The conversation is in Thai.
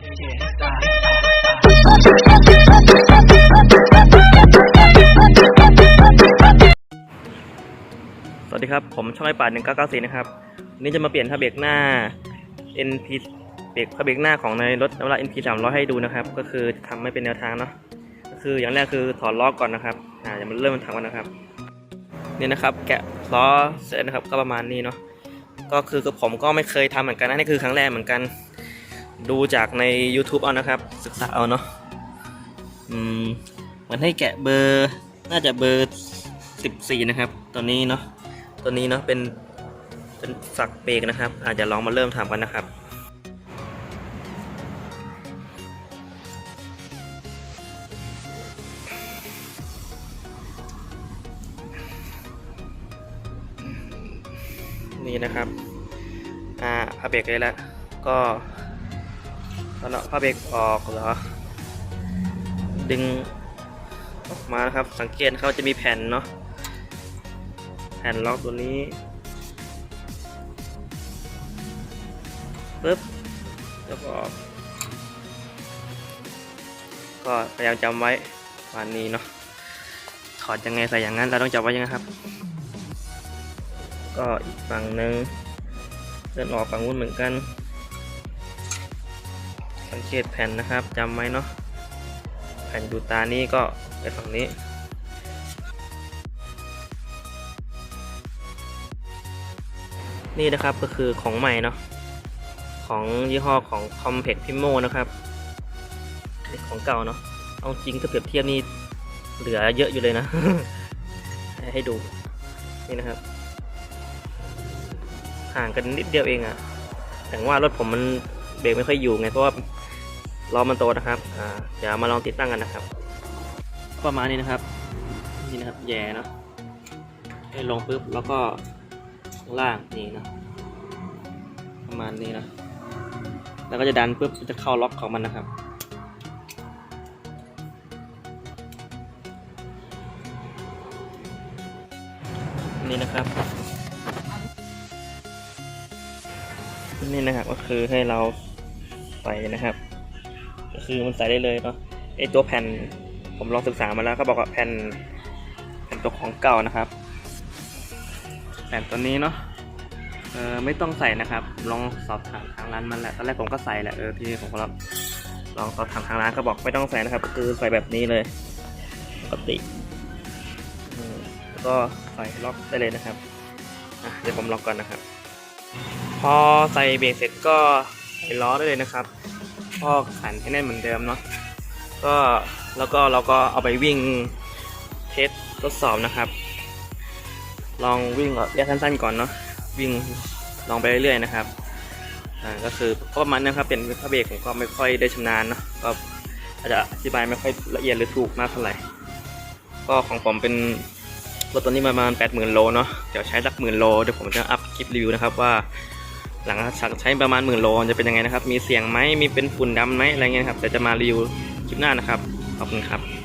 สวัสดีครับ ผมช่องไอป่าหนึ่งเก้าเก้าสี่นะครับวันนี้จะมาเปลี่ยนผ้าเบรกหน้า NP เบรกผ้าเบรกหน้าของในรถนวรา NP สามร้อยให้ดูนะครับ ก็คือทำไม่เป็นแนวทางเนาะก็คืออย่างแรกคือถอดล้อก่อนนะครับอ่าอย่ามาเริ่มทำกันนะครับนี่นะครับ แกะล้อเสร็จนะครับก็ประมาณนี้เนาะก็คือกับผมก็ไม่เคยทำเหมือนกันนะนี่คือครั้งแรกเหมือนกัน ดูจากใน YouTube เอานะครับ ศึกษาเอาเนาะอืมเหมือนให้แกะเบอร์น่าจะเบอร์14นะครับ ตัวนี้เนาะตัวนี้เนาะเป็นเป็นฝักเบรกนะครับ อาจจะลองมาเริ่มทำกันนะครับนี่นะครับ อ่าผ้าเบรกเลยแล้วก็ ตอนเอผ้าเบรกออกเหรอ ดึงออกมานะครับ สังเกตเขาจะมีแผ่นเนาะ แผ่นล็อกตัวนี้ปึ๊บแล้วก็ก็พยายามจำไว้วันนี้เนาะ ถอดยังไงใส่อย่างนั้น เราต้องจำไว้ยังไงครับ ก็อีกฝั่งหนึ่งเดินออกฝั่งนู้นเหมือนกัน สังเกตแผ่นนะครับจำไว้เนาะแผ่นดูตานี้ก็ไปฝั่งนี้นี่นะครับก็คือของใหม่เนาะของยี่ห้อของ Compact Primo นะครับของเก่าเนาะเอาจริงถ้าเปรียบเทียบนี่เหลือเยอะอยู่เลยนะ ให้ดูนี่นะครับ ห่างกันนิดเดียวเองอะแต่ว่ารถผมมันเบรกไม่ค่อยอยู่ไงเพราะว่า ล้อมันโตนะครับอ่าเดี๋ยวมาลองติดตั้งกันนะครับ ประมาณนี้นะครับนี่นะครับแย่เนาะให้ลงปุ๊บแล้วก็ล่างนี่นะประมาณนี้นะแล้วก็จะดันปุ๊บมันจะเข้าล็อกของมันนะครับนี่นะครับ นี่นะครับก็คือให้เราใส่นะครับ ก็คือมันใส่ได้เลยเนาะไอตัวแผ่นผมลองศึกษามาแล้วเขาบอกว่าแผ่นแผ่นตัวของเก่านะครับ แผ่นตัวนี้เนาะเออไม่ต้องใส่นะครับ ลองสอบถามทางร้านมันแหละตอนแรกผมก็ใส่แหละเออที่ผมก็ลองลองสอบถามทางร้านเขาบอกไม่ต้องใส่นะครับ ก็คือใส่แบบนี้เลยปกติแล้วก็ใส่ล็อกได้เลยนะครับเดี๋ยวผมล็อกก่อนนะครับ พอใส่เบรกเสร็จก็ใส่ล้อได้เลยนะครับ กขันให้แน่นเหมือนเดิมเนาะก็แล้วก็เราก็เอาไปวิ่งเทสทดสอบนะครับ ลองวิ่งระยะสั้นๆก่อนเนาะวิ่งลองไปเรื่อยๆนะครับอ่าก็คือก็ประมาณนั้นครับเป็นพระเบรกผมก็ไม่ค่อยได้ชำนาญเนาะก็อาจจะอธิบายไม่ค่อยละเอียดหรือถูกมากเท่าไหร่ก็ของผมเป็นรถตัวนี้ประมาณ 80,000 โลเนาะเดี๋ยวใช้สักหมื่นโลเดี๋ยวผมจะอัพคลิปรีวิวนะครับว่า หลังจากใช้ประมาณหมื่นโลจะเป็นยังไงนะครับ มีเสียงไหมมีเป็นฝุ่นดำไหมอะไรเงี้ยครับแต่จะมารีวิวคลิปหน้านะครับ ขอบคุณครับ